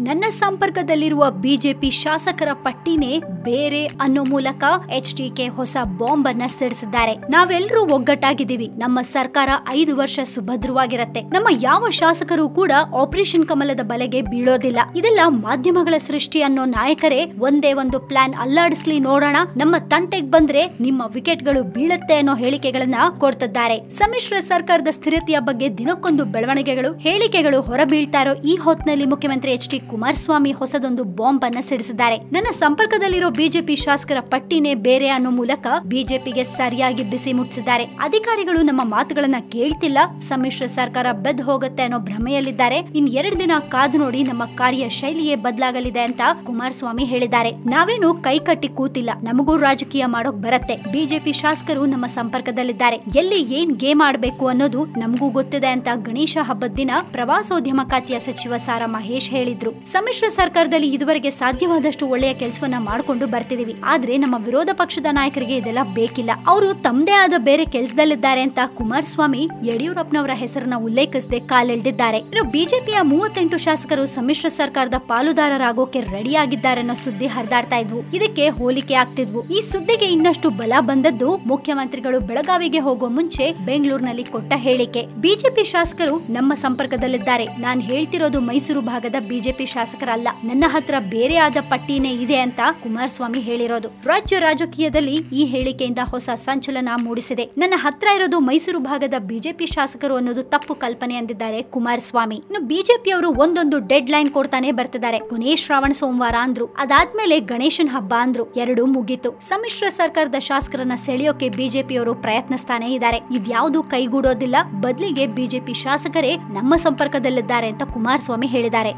ನನ್ನ ಸಂಪರ್ಕದಲ್ಲಿರುವ ಬಿಜೆಪಿ ಶಾಸಕರ ಪಟ್ಟಿನೇ ಬೇರೆ ಅನ್ನೋ ಮೂಲಕ ಎಚ್ ಕೆ ಹೊಸ ಬಾಂಬ್ ಅನ್ನ ಸಿಡಿಸಿದ್ದಾರೆ. ನಾವೆಲ್ಲರೂ ಒಗ್ಗಟ್ಟಾಗಿದ್ದೀವಿ. ನಮ್ಮ ಸರ್ಕಾರ ಐದು ವರ್ಷ ಸುಭದ್ರವಾಗಿರತ್ತೆ. ನಮ್ಮ ಯಾವ ಶಾಸಕರು ಕೂಡ ಆಪರೇಷನ್ ಕಮಲದ ಬಲೆಗೆ ಬೀಳೋದಿಲ್ಲ. ಇದೆಲ್ಲ ಮಾಧ್ಯಮಗಳ ಸೃಷ್ಟಿ ಅನ್ನೋ ನಾಯಕರೇ ಒಂದೇ ಒಂದು ಪ್ಲಾನ್ ಅಲ್ಲಾಡಿಸ್ಲಿ ನೋಡೋಣ. ನಮ್ಮ ತಂಟೆಗ್ ಬಂದ್ರೆ ನಿಮ್ಮ ವಿಕೆಟ್ಗಳು ಬೀಳುತ್ತೆ ಅನ್ನೋ ಹೇಳಿಕೆಗಳನ್ನ ಕೊಡ್ತಿದ್ದಾರೆ. ಸಮ್ಮಿಶ್ರ ಸರ್ಕಾರದ ಸ್ಥಿರತೆಯ ಬಗ್ಗೆ ದಿನಕ್ಕೊಂದು ಬೆಳವಣಿಗೆಗಳು, ಹೇಳಿಕೆಗಳು ಹೊರಬೀಳ್ತಾರೋ ಈ ಹೊತ್ತಿನಲ್ಲಿ ಮುಖ್ಯಮಂತ್ರಿ ಎಚ್ ಡಿ ಕುಮಾರಸ್ವಾಮಿ ಹೊಸದೊಂದು ಬಾಂಬ್ ಅನ್ನ ಸಿಡಿಸಿದ್ದಾರೆ. ನನ್ನ ಸಂಪರ್ಕದಲ್ಲಿರೋ ಬಿಜೆಪಿ ಶಾಸಕರ ಪಟ್ಟಿನೇ ಬೇರೆ ಅನ್ನೋ ಮೂಲಕ ಬಿಜೆಪಿಗೆ ಸರಿಯಾಗಿ ಬಿಸಿ ಮುಟ್ಟಿಸಿದ್ದಾರೆ. ಅಧಿಕಾರಿಗಳು ನಮ್ಮ ಮಾತುಗಳನ್ನ ಕೇಳ್ತಿಲ್ಲ. ಸಮ್ಮಿಶ್ರ ಸರ್ಕಾರ ಬೆದ್ ಹೋಗುತ್ತೆ ಅನ್ನೋ ಭ್ರಮೆಯಲ್ಲಿದ್ದಾರೆ. ಇನ್ ಎರಡು ದಿನ ಕಾದು ನೋಡಿ ನಮ್ಮ ಕಾರ್ಯ ಶೈಲಿಯೇ ಬದಲಾಗಲಿದೆ ಅಂತ ಕುಮಾರಸ್ವಾಮಿ ಹೇಳಿದ್ದಾರೆ. ನಾವೇನು ಕೈ ಕಟ್ಟಿ ಕೂತಿಲ್ಲ. ನಮಗೂ ರಾಜಕೀಯ ಮಾಡೋಕ್ ಬರತ್ತೆ. ಬಿಜೆಪಿ ಶಾಸಕರು ನಮ್ಮ ಸಂಪರ್ಕದಲ್ಲಿದ್ದಾರೆ. ಎಲ್ಲಿ ಏನ್ ಗೇಮ್ ಆಡಬೇಕು ಅನ್ನೋದು ನಮಗೂ ಗೊತ್ತಿದೆ ಅಂತ ಗಣೇಶ ಹಬ್ಬದ ದಿನ ಪ್ರವಾಸೋದ್ಯಮ ಖಾತೆಯ ಸಚಿವ ಸಾರಾ ಮಹೇಶ್ ಹೇಳಿದ್ರು. ಸಮ್ಮಿಶ್ರ ಸರ್ಕಾರದಲ್ಲಿ ಇದುವರೆಗೆ ಸಾಧ್ಯವಾದಷ್ಟು ಒಳ್ಳೆಯ ಕೆಲಸವನ್ನ ಮಾಡ್ಕೊಂಡು ಬರ್ತಿದೀವಿ. ಆದ್ರೆ ನಮ್ಮ ವಿರೋಧ ಪಕ್ಷದ ನಾಯಕರಿಗೆ ಇದೆಲ್ಲ ಬೇಕಿಲ್ಲ. ಅವರು ತಮ್ಮದೇ ಆದ ಬೇರೆ ಕೆಲಸದಲ್ಲಿದ್ದಾರೆ ಅಂತ ಕುಮಾರಸ್ವಾಮಿ ಯಡಿಯೂರಪ್ಪನವರ ಹೆಸರನ್ನ ಉಲ್ಲೇಖಿಸದೆ ಕಾಲೆಳೆದಿದ್ದಾರೆ. ಇನ್ನು ಬಿಜೆಪಿಯ ಮೂವತ್ತೆಂಟು ಶಾಸಕರು ಸಮ್ಮಿಶ್ರ ಸರ್ಕಾರದ ಪಾಲುದಾರರಾಗೋಕೆ ರೆಡಿ ಆಗಿದ್ದಾರೆ ಅನ್ನೋ ಸುದ್ದಿ ಹರಿದಾಡ್ತಾ ಇದ್ವು. ಇದಕ್ಕೆ ಹೋಲಿಕೆ ಆಗ್ತಿದ್ವು. ಈ ಸುದ್ದಿಗೆ ಇನ್ನಷ್ಟು ಬಲ ಬಂದದ್ದು ಮುಖ್ಯಮಂತ್ರಿಗಳು ಬೆಳಗಾವಿಗೆ ಹೋಗುವ ಮುಂಚೆ ಬೆಂಗಳೂರಿನಲ್ಲಿ ಕೊಟ್ಟ ಹೇಳಿಕೆ. ಬಿಜೆಪಿ ಶಾಸಕರು ನಮ್ಮ ಸಂಪರ್ಕದಲ್ಲಿದ್ದಾರೆ. ನಾನು ಹೇಳ್ತಿರೋದು ಮೈಸೂರು ಭಾಗದ ಬಿಜೆಪಿ ಶಾಸಕರಲ್ಲ, ನನ್ನ ಹತ್ರ ಬೇರೆ ಆದ ಪಟ್ಟಿನೇ ಇದೆ ಅಂತ ಕುಮಾರಸ್ವಾಮಿ ಹೇಳಿರೋದು. ರಾಜ್ಯ ರಾಜಕೀಯದಲ್ಲಿ ಈ ಹೇಳಿಕೆಯಿಂದ ಹೊಸ ಸಂಚಲನ ಮೂಡಿಸಿದೆ. ನನ್ನ ಹತ್ರ ಇರೋದು ಮೈಸೂರು ಭಾಗದ ಬಿಜೆಪಿ ಶಾಸಕರು ಅನ್ನೋದು ತಪ್ಪು ಕಲ್ಪನೆ ಅಂದಿದ್ದಾರೆ ಕುಮಾರಸ್ವಾಮಿ. ಇನ್ನು ಬಿಜೆಪಿ ಅವರು ಒಂದೊಂದು ಡೆಡ್ ಲೈನ್ ಕೊಡ್ತಾನೆ ಬರ್ತಿದ್ದಾರೆ. ಕೊನೆ ಶ್ರಾವಣ ಸೋಮವಾರ ಅಂದ್ರು. ಅದಾದ್ಮೇಲೆ ಗಣೇಶನ್ ಹಬ್ಬ ಅಂದ್ರು. ಎರಡು ಮುಗೀತು. ಸಮ್ಮಿಶ್ರ ಸರ್ಕಾರದ ಶಾಸಕರನ್ನ ಸೆಳೆಯೋಕೆ ಬಿಜೆಪಿಯವರು ಪ್ರಯತ್ನಿಸ್ತಾನೆ ಇದ್ದಾರೆ. ಇದ್ಯಾವುದು ಕೈಗೂಡೋದಿಲ್ಲ. ಬದಲಿಗೆ ಬಿಜೆಪಿ ಶಾಸಕರೇ ನಮ್ಮ ಸಂಪರ್ಕದಲ್ಲಿದ್ದಾರೆ ಅಂತ ಕುಮಾರಸ್ವಾಮಿ ಹೇಳಿದ್ದಾರೆ.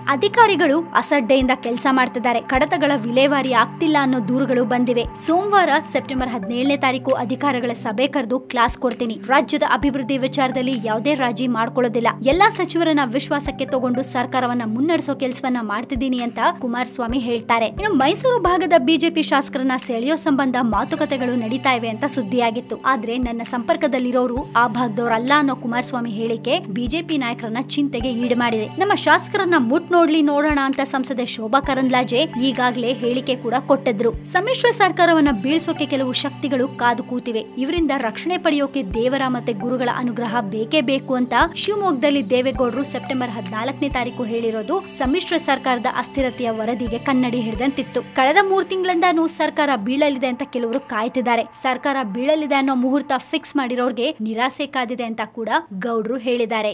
ಅಧಿಕಾರಿಗಳು ಅಸಡ್ಡೆಯಿಂದ ಕೆಲಸ ಮಾಡ್ತಿದ್ದಾರೆ. ಕಡತಗಳ ವಿಲೇವಾರಿ ಆಗ್ತಿಲ್ಲ ಅನ್ನೋ ದೂರುಗಳು ಬಂದಿವೆ. ಸೋಮವಾರ, ಸೆಪ್ಟೆಂಬರ್ ಹದಿನೇಳನೇ ತಾರೀಕು ಅಧಿಕಾರಿಗಳ ಸಭೆ ಕರೆದು ಕ್ಲಾಸ್ ಕೊಡ್ತೀನಿ. ರಾಜ್ಯದ ಅಭಿವೃದ್ಧಿ ವಿಚಾರದಲ್ಲಿ ಯಾವುದೇ ರಾಜಿ ಮಾಡ್ಕೊಳ್ಳೋದಿಲ್ಲ. ಎಲ್ಲಾ ಸಚಿವರನ್ನ ವಿಶ್ವಾಸಕ್ಕೆ ತಗೊಂಡು ಸರ್ಕಾರವನ್ನ ಮುನ್ನಡೆಸೋ ಕೆಲಸವನ್ನ ಮಾಡ್ತಿದ್ದೀನಿ ಅಂತ ಕುಮಾರಸ್ವಾಮಿ ಹೇಳ್ತಾರೆ. ಇನ್ನು ಮೈಸೂರು ಭಾಗದ ಬಿಜೆಪಿ ಶಾಸಕರನ್ನ ಸೆಳೆಯೋ ಸಂಬಂಧ ಮಾತುಕತೆಗಳು ನಡೀತಾ ಇವೆ ಅಂತ ಸುದ್ದಿಯಾಗಿತ್ತು. ಆದ್ರೆ ನನ್ನ ಸಂಪರ್ಕದಲ್ಲಿರೋರು ಆ ಭಾಗದವರಲ್ಲ ಅನ್ನೋ ಕುಮಾರಸ್ವಾಮಿ ಹೇಳಿಕೆ ಬಿಜೆಪಿ ನಾಯಕರನ್ನ ಚಿಂತೆಗೆ ಈಡು ಮಾಡಿದೆ ನಮ್ಮ ಶಾಸಕರನ್ನ ಮುಟ್ ನೋಡ್ಲಿ ನೋಡೋಣ ಅಂತ ಸಂಸದೆ ಶೋಭಾ ಕರಂದ್ಲಾಜೆ ಈಗಾಗಲೇ ಹೇಳಿಕೆ ಕೂಡ ಕೊಟ್ಟಿದ್ರು. ಸಮ್ಮಿಶ್ರ ಸರ್ಕಾರವನ್ನ ಬೀಳ್ಸೋಕೆ ಕೆಲವು ಶಕ್ತಿಗಳು ಕಾದು ಕೂತಿವೆ. ಇವರಿಂದ ರಕ್ಷಣೆ ಪಡೆಯೋಕೆ ದೇವರ ಮತ್ತೆ ಗುರುಗಳ ಅನುಗ್ರಹ ಬೇಕೇ ಬೇಕು ಅಂತ ಶಿವಮೊಗ್ಗದಲ್ಲಿ ದೇವೇಗೌಡರು ಸೆಪ್ಟೆಂಬರ್ ಹದಿನಾಲ್ಕನೇ ತಾರೀಕು ಹೇಳಿರೋದು ಸಮ್ಮಿಶ್ರ ಸರ್ಕಾರದ ಅಸ್ಥಿರತೆಯ ವರದಿಗೆ ಕನ್ನಡಿ ಹಿಡಿದಂತಿತ್ತು. ಕಳೆದ ಮೂರ್ ತಿಂಗಳಿಂದಾನು ಸರ್ಕಾರ ಬೀಳಲಿದೆ ಅಂತ ಕೆಲವರು ಕಾಯ್ತಿದ್ದಾರೆ. ಸರ್ಕಾರ ಬೀಳಲಿದೆ ಅನ್ನೋ ಮುಹೂರ್ತ ಫಿಕ್ಸ್ ಮಾಡಿರೋರ್ಗೆ ನಿರಾಸೆ ಕಾದಿದೆ ಅಂತ ಕೂಡ ಗೌಡ್ರು ಹೇಳಿದ್ದಾರೆ.